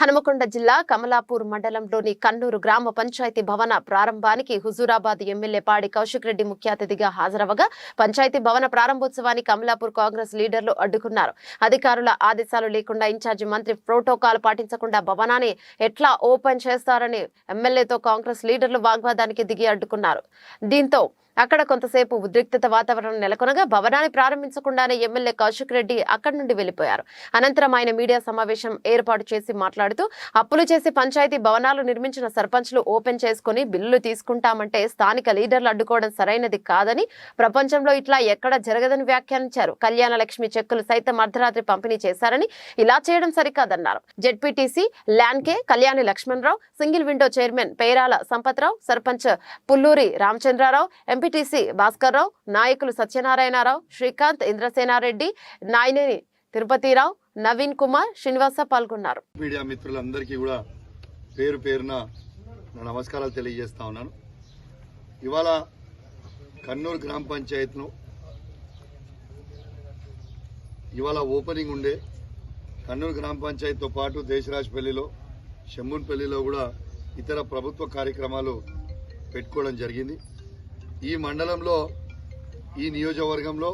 హనుమకొండ జిల్లా కమలాపూర్ మండలంలోని కన్నూరు గ్రామ పంచాయతీ భవన ప్రారంభానికి హుజూరాబాద్ ఎమ్మెల్యే పాడి కౌశిక్ రెడ్డి ముఖ్య అతిథిగా హాజరవగా పంచాయతీ భవన ప్రారంభోత్సవాన్ని కమలాపూర్ కాంగ్రెస్ లీడర్లు అడ్డుకున్నారు. అధికారుల ఆదేశాలు లేకుండా ఇన్ఛార్జి మంత్రి ప్రోటోకాల్ పాటించకుండా భవనాన్ని ఎట్లా ఓపెన్ చేస్తారని ఎమ్మెల్యేతో కాంగ్రెస్ లీడర్లు వాగ్వాదానికి దిగి అడ్డుకున్నారు. దీంతో అక్కడ కొంతసేపు ఉద్రిక్తత వాతావరణం నెలకొనగా భవనాన్ని ప్రారంభించకుండానే ఎమ్మెల్యే కౌశిక్ రెడ్డి అక్కడి నుండి వెళ్ళిపోయారు అనంతరం ఆయన మీడియా సమావేశం ఏర్పాటు చేసి మాట్లాడుతూ అప్పులు చేసి పంచాయతీ భవనాలు నిర్మించిన సర్పంచ్లు ఓపెన్ చేసుకుని బిల్లులు తీసుకుంటామంటే స్థానిక లీడర్లు అడ్డుకోవడం సరైనది కాదని ప్రపంచంలో ఇట్లా ఎక్కడ జరగదని వ్యాఖ్యానించారు. కళ్యాణ లక్ష్మి చెక్కులు సైతం అర్ధరాత్రి పంపిణీ చేశారని ఇలా చేయడం సరికాదన్నారు. ZPTC ల్యాన్కే Kalyani Lakshmanarao single window chairman Perala Sampathrao sarpanch Pulluri Ramachandrarao MPTC Bhaskarrao నాయకులు సత్యనారాయణరావు శ్రీకాంత్ ఇంద్రసేనారెడ్డి నాయనేని తిరుపతిరావు నవీన్ కుమార్ శ్రీనివాస పాల్గొన్నారు. మీడియా మిత్రులందరికీ కూడా పేరు పేరున నా నమస్కారాలు తెలియజేస్తా ఉన్నాను. ఇవాళ కన్నూరు గ్రామ పంచాయత్ను ఇవాళ ఓపెనింగ్ ఉండే కన్నూరు గ్రామ పంచాయతీతో పాటు దేశరాజపల్లిలో షమ్మున్పల్లిలో కూడా ఇతర ప్రభుత్వ కార్యక్రమాలు పెట్టుకోవడం జరిగింది. ఈ మండలంలో ఈ నియోజకవర్గంలో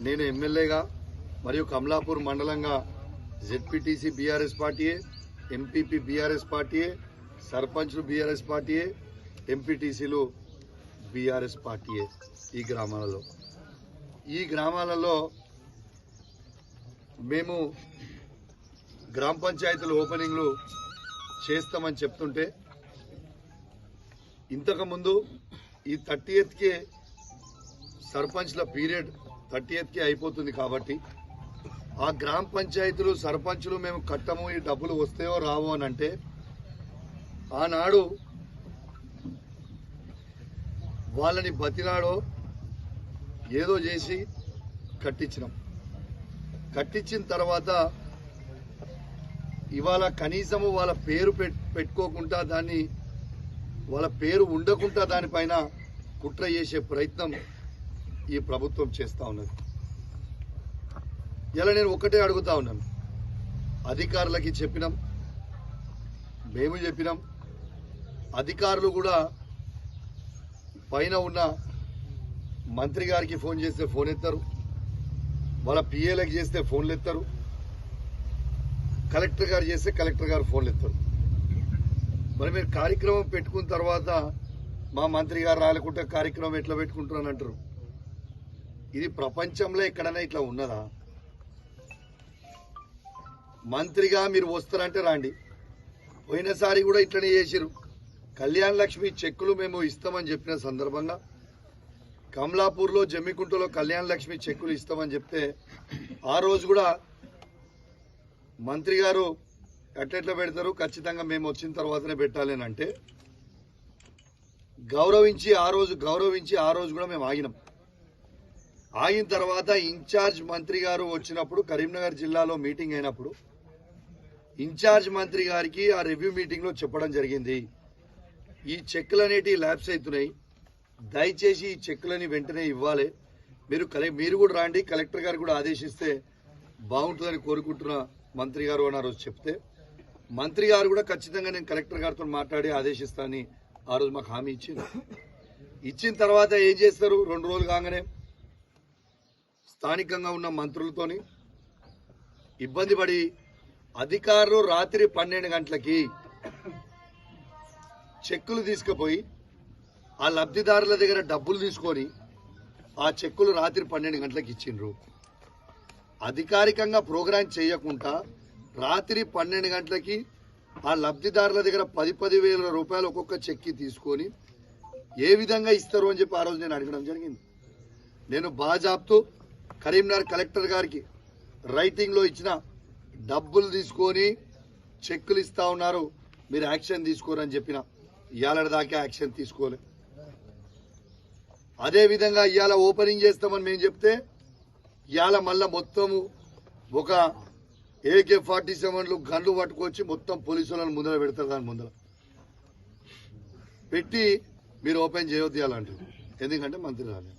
నేను ఎమ్మెల్యేగా మరియు కమలాపూర్ మండలంగా జెడ్పీటీసీ బీఆర్ఎస్ పార్టీయే ఎంపీపీ బీఆర్ఎస్ పార్టీయే సర్పంచ్లు బీఆర్ఎస్ పార్టీయే ఎంపీటీసీలు బీఆర్ఎస్ పార్టీయే ఈ గ్రామాలలో. ఈ గ్రామాలలో మేము గ్రామ పంచాయతీల ఓపెనింగ్లు చేస్తామని చెప్తుంటే ఇంతకుముందు ఈ థర్టీ ఎయిత్కే సర్పంచ్ల పీరియడ్ థర్టీ ఎయిత్కే అయిపోతుంది కాబట్టి ఆ గ్రామ పంచాయతీలు సర్పంచులు మేము కట్టము ఈ డబ్బులు వస్తాయో రావో అని అంటే ఆనాడు వాళ్ళని బతిలాడో ఏదో చేసి కట్టించినాం. కట్టించిన తర్వాత ఇవాళ కనీసము వాళ్ళ పేరు పెట్ పెట్టుకోకుండా దాన్ని వాళ్ళ పేరు ఉండకుండా దానిపైన కుట్ర చేసే ప్రయత్నం ఈ ప్రభుత్వం చేస్తూ ఉన్నది. ఇలా నేను ఒకటే అడుగుతా ఉన్నాను. అధికారులకి చెప్పినాం మేము చెప్పినాం. అధికారులు కూడా పైన ఉన్న మంత్రి గారికి ఫోన్ చేస్తే ఫోన్ ఎత్తారు వాళ్ళ పిఏలకు చేస్తే ఫోన్లు ఎత్తారు కలెక్టర్ గారు చేస్తే కలెక్టర్ గారు ఫోన్లు ఎత్తారు. మరి మీరు కార్యక్రమం పెట్టుకున్న తర్వాత మా మంత్రి గారు రాలకుంటే కార్యక్రమం ఎట్లా పెట్టుకుంటున్నాను అంటారు. ఇది ప్రపంచంలో ఎక్కడైనా ఇట్లా ఉన్నదా? మంత్రిగా మీరు వస్తారంటే రాండి. పోయినసారి కూడా ఇట్లనే చేసిరు కళ్యాణ్ లక్ష్మి చెక్కులు మేము ఇస్తామని చెప్పిన సందర్భంగా కమలాపూర్లో జమ్మికుంటలో కళ్యాణ్ లక్ష్మి చెక్కులు ఇస్తామని చెప్తే ఆ రోజు కూడా మంత్రి గారు ఎట్లెట్లా పెడతారు? ఖచ్చితంగా మేము వచ్చిన తర్వాతనే పెట్టాలి అని అంటే గౌరవించి ఆ రోజు గౌరవించి ఆ రోజు కూడా మేము ఆగినాం. ఆగిన తర్వాత ఇన్ఛార్జ్ మంత్రి గారు వచ్చినప్పుడు కరీంనగర్ జిల్లాలో మీటింగ్ అయినప్పుడు ఇన్ఛార్జ్ మంత్రి గారికి ఆ రివ్యూ మీటింగ్లో చెప్పడం జరిగింది. ఈ చెక్కులు అనేటివి ల్యాబ్స్ అవుతున్నాయి. దయచేసి ఈ చెక్కులని వెంటనే ఇవ్వాలి. మీరు కలె- మీరు కూడా రాండి. కలెక్టర్ గారు కూడా ఆదేశిస్తే బాగుంటుందని కోరుకుంటున్న మంత్రి గారు అన్నారు రోజు చెప్తే మంత్రి గారు కూడా ఖచ్చితంగా నేను కలెక్టర్ గారితో మాట్లాడి ఆదేశిస్తానని ఆ రోజు మాకు హామీ ఇచ్చింది ఇచ్చిన తర్వాత ఏం చేస్తారు? రెండు రోజులు కాగానే స్థానికంగా ఉన్న మంత్రులతోని ఇబ్బంది పడి అధికారులు రాత్రి పన్నెండు గంటలకి చెక్కులు తీసుకుపోయి ఆ లబ్ధిదారుల దగ్గర డబ్బులు తీసుకొని ఆ చెక్కులు రాత్రి పన్నెండు గంటలకు ఇచ్చిండ్రు. అధికారికంగా ప్రోగ్రాం చేయకుండా రాత్రి పన్నెండు గంటలకి ఆ లబ్ధిదారుల దగ్గర పది పది వేల రూపాయలు ఒక్కొక్క చెక్కి తీసుకొని ఏ విధంగా ఇస్తారు అని చెప్పి ఆ రోజు నేను అడగడం జరిగింది. నేను బాజాబ్తో కరీంనగర్ కలెక్టర్ గారికి రైటింగ్లో ఇచ్చిన డబ్బులు తీసుకొని చెక్కులు ఇస్తా ఉన్నారు మీరు యాక్షన్ తీసుకోరని చెప్పిన. ఇవాళ దాకా యాక్షన్ తీసుకోలే. అదేవిధంగా ఇవాళ ఓపెనింగ్ చేస్తామని మేము చెప్తే ఇవాళ మళ్ళా మొత్తము ఒక ఏకే ఫార్టీ సెవెన్లు గన్లు పట్టుకొచ్చి మొత్తం పోలీసు వాళ్ళని ముందర పెడతారు దాని ముందర. పెట్టి మీరు ఓపెన్ చేయొద్దు అలాంటివి ఎందుకంటే మంత్రి రాలేదు.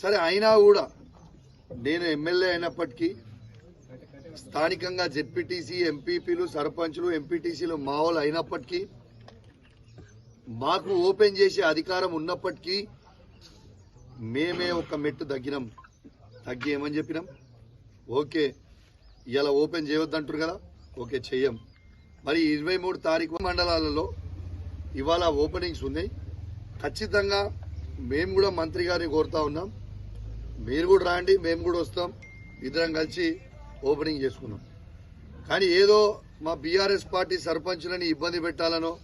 సరే అయినా కూడా నేను ఎమ్మెల్యే అయినప్పటికీ స్థానికంగా జెడ్పీటీసీ ఎంపీపీలు సర్పంచులు ఎంపీటీసీలు మావోలు అయినప్పటికీ మాకు ఓపెన్ చేసే అధికారం ఉన్నప్పటికీ మేమే ఒక మెట్టు తగ్గినాం. తగ్గి ఏమని చెప్పినాం. ఓకే. ఇలా ఓపెన్ చేయొద్దంటారు కదా? ఓకే చెయ్యం. మరి ఇరవై మూడు తారీఖు మండలాలలో ఇవాళ ఓపెనింగ్స్ ఉన్నాయి. ఖచ్చితంగా మేము కూడా మంత్రి గారిని కోరుతా ఉన్నాం. మీరు కూడా రాండి మేము కూడా వస్తాం. ఇద్దరం కలిసి ఓపెనింగ్ చేసుకున్నాం కానీ ఏదో మా బీఆర్ఎస్ పార్టీ సర్పంచులని ఇబ్బంది పెట్టాలనో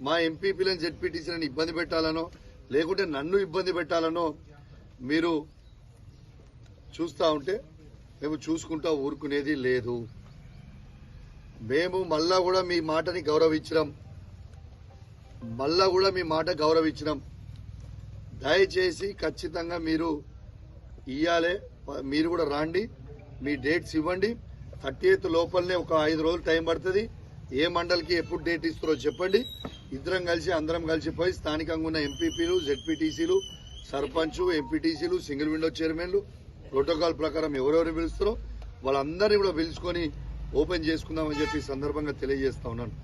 మా ఎంపీపీలను జడ్పీటీసీలను ఇబ్బంది పెట్టాలనో లేకుంటే నన్ను ఇబ్బంది పెట్టాలనో మీరు చూస్తూ ఉంటే మేము చూసుకుంటా ఊరుకునేది లేదు. మేము మళ్ళా కూడా మీ మాటని గౌరవించినాం. మళ్ళా కూడా మీ మాట గౌరవించినాం. దయచేసి ఖచ్చితంగా మీరు ఇయ్యాలే మీరు కూడా రాండి మీ డేట్స్ ఇవ్వండి. థర్టీ ఎయిత్ లోపలనే ఒక ఐదు రోజులు టైం పడుతుంది. ఏ మండలికి ఎప్పుడు డేట్ ఇస్తారో చెప్పండి. ఇద్దరం కలిసి అందరం కలిసి పోయి స్థానికంగా ఉన్న ఎంపీపీలు జెడ్పీటీసీలు సర్పంచ్ ఎంపీటీసీలు సింగిల్ విండో చైర్మన్లు ప్రోటోకాల్ ప్రకారం ఎవరెవరు పిలుస్తారో వాళ్ళందరినీ కూడా పిలుచుకొని ఓపెన్ చేసుకుందామని చెప్పి సందర్భంగా తెలియజేస్తా ఉన్నాను.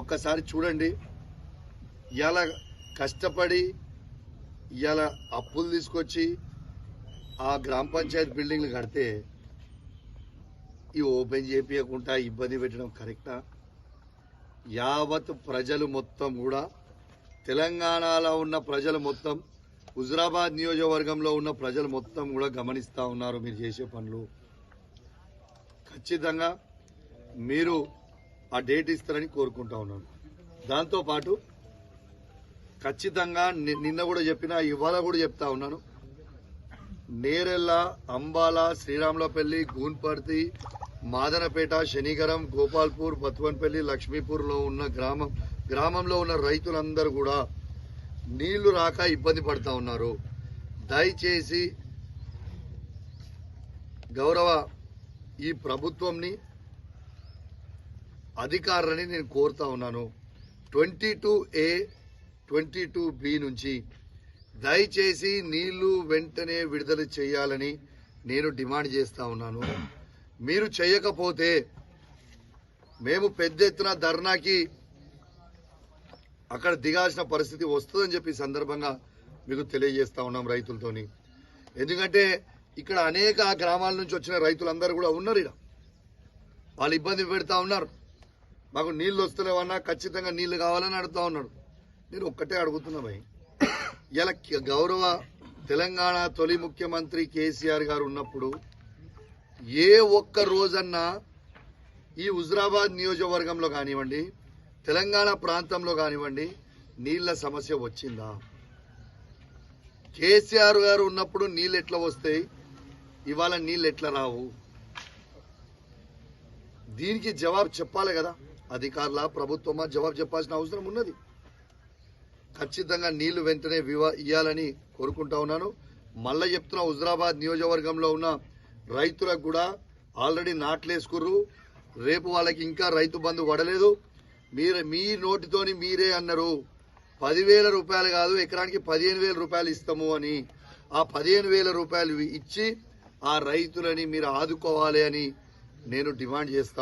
ఒక్కసారి చూడండి. ఇవాళ కష్టపడి ఇవాళ అప్పులు తీసుకొచ్చి ఆ గ్రామ పంచాయతీ బిల్డింగ్లు కడితే ఈ ఓపెన్ చేపించకుండా ఇబ్బంది పెట్టడం కరెక్టా? యావత్ ప్రజలు మొత్తం కూడా తెలంగాణలో ఉన్న ప్రజలు మొత్తం హుజరాబాద్ నియోజకవర్గంలో ఉన్న ప్రజలు మొత్తం కూడా గమనిస్తూ ఉన్నారు మీరు చేసే పనులు. ఖచ్చితంగా మీరు ఆ డేట్ ఇస్తారని కోరుకుంటా ఉన్నాను. దాంతోపాటు ఖచ్చితంగా ని- నిన్న కూడా చెప్పిన ఇవాళ కూడా చెప్తా ఉన్నాను. నేరెల్ల అంబాల శ్రీరాములపల్లి గూన్పర్తి మాదనపేట శనిగరం గోపాల్పూర్ బత్వన్పల్లి లక్ష్మీపూర్లో ఉన్న గ్రామం గ్రామంలో ఉన్న రైతులందరూ కూడా నీళ్ళు రాక ఇబ్బంది పడుతూ ఉన్నారు. దయచేసి గౌరవ ఈ ప్రభుత్వంని అధికారులని నేను కోరుతా ఉన్నాను. Twenty two A twenty two B నుంచి దయచేసి నీళ్ళు వెంటనే విడుదల చేయాలని నేను డిమాండ్ చేస్తా ఉన్నాను. మీరు చేయకపోతే మేము పెద్ద ఎత్తున ధర్నాకి అక్కడ దిగాల్సిన పరిస్థితి వస్తుందని చెప్పి సందర్భంగా మీకు తెలియజేస్తా ఉన్నాం రైతులతోని. ఎందుకంటే ఇక్కడ అనేక గ్రామాల నుంచి వచ్చిన రైతులందరూ కూడా ఉన్నారు ఇక్కడ. వాళ్ళు ఇబ్బంది పెడతా ఉన్నారు. మాకు నీళ్ళు వస్తలేవన్నా ఖచ్చితంగా నీళ్ళు కావాలని అడుగుతా ఉన్నాడు. నేను ఒక్కటే అడుగుతున్నా భయ్. ఇలా గౌరవ తెలంగాణ తొలి ముఖ్యమంత్రి కేసీఆర్ గారు ఉన్నప్పుడు ఏ ఒక్క రోజన్నా ఈ హుజరాబాద్ నియోజకవర్గంలో కానివ్వండి తెలంగాణ ప్రాంతంలో కానివ్వండి నీళ్ళ సమస్య వచ్చిందా? కేసీఆర్ గారు ఉన్నప్పుడు నీళ్ళు ఎట్లా వస్తాయి? ఇవాళ నీళ్ళు ఎట్లా రావు? దీనికి జవాబు చెప్పాలి కదా. అధికారుల ప్రభుత్వమా? జవాబు చెప్పాల్సిన అవసరం ఉన్నది. ఖచ్చితంగా నీళ్ళు వెంటనే వివా ఇవ్వాలని కోరుకుంటా ఉన్నాను. మళ్ళీ చెప్తున్నా హుజరాబాద్ నియోజకవర్గంలో ఉన్న రైతులకు కూడా ఆల్రెడీ నాట్లేసుకుర్రు. రేపు వాళ్ళకి ఇంకా రైతు బంధు పడలేదు. మీరు మీ నోటితోని మీరే అన్నారు. పదివేల రూపాయలు కాదు ఎకరానికి పదిహేను వేల రూపాయలు ఇస్తాము అని. ఆ పదిహేను వేల రూపాయలు ఇచ్చి ఆ రైతులని మీరు ఆదుకోవాలి అని నేను డిమాండ్ చేస్తా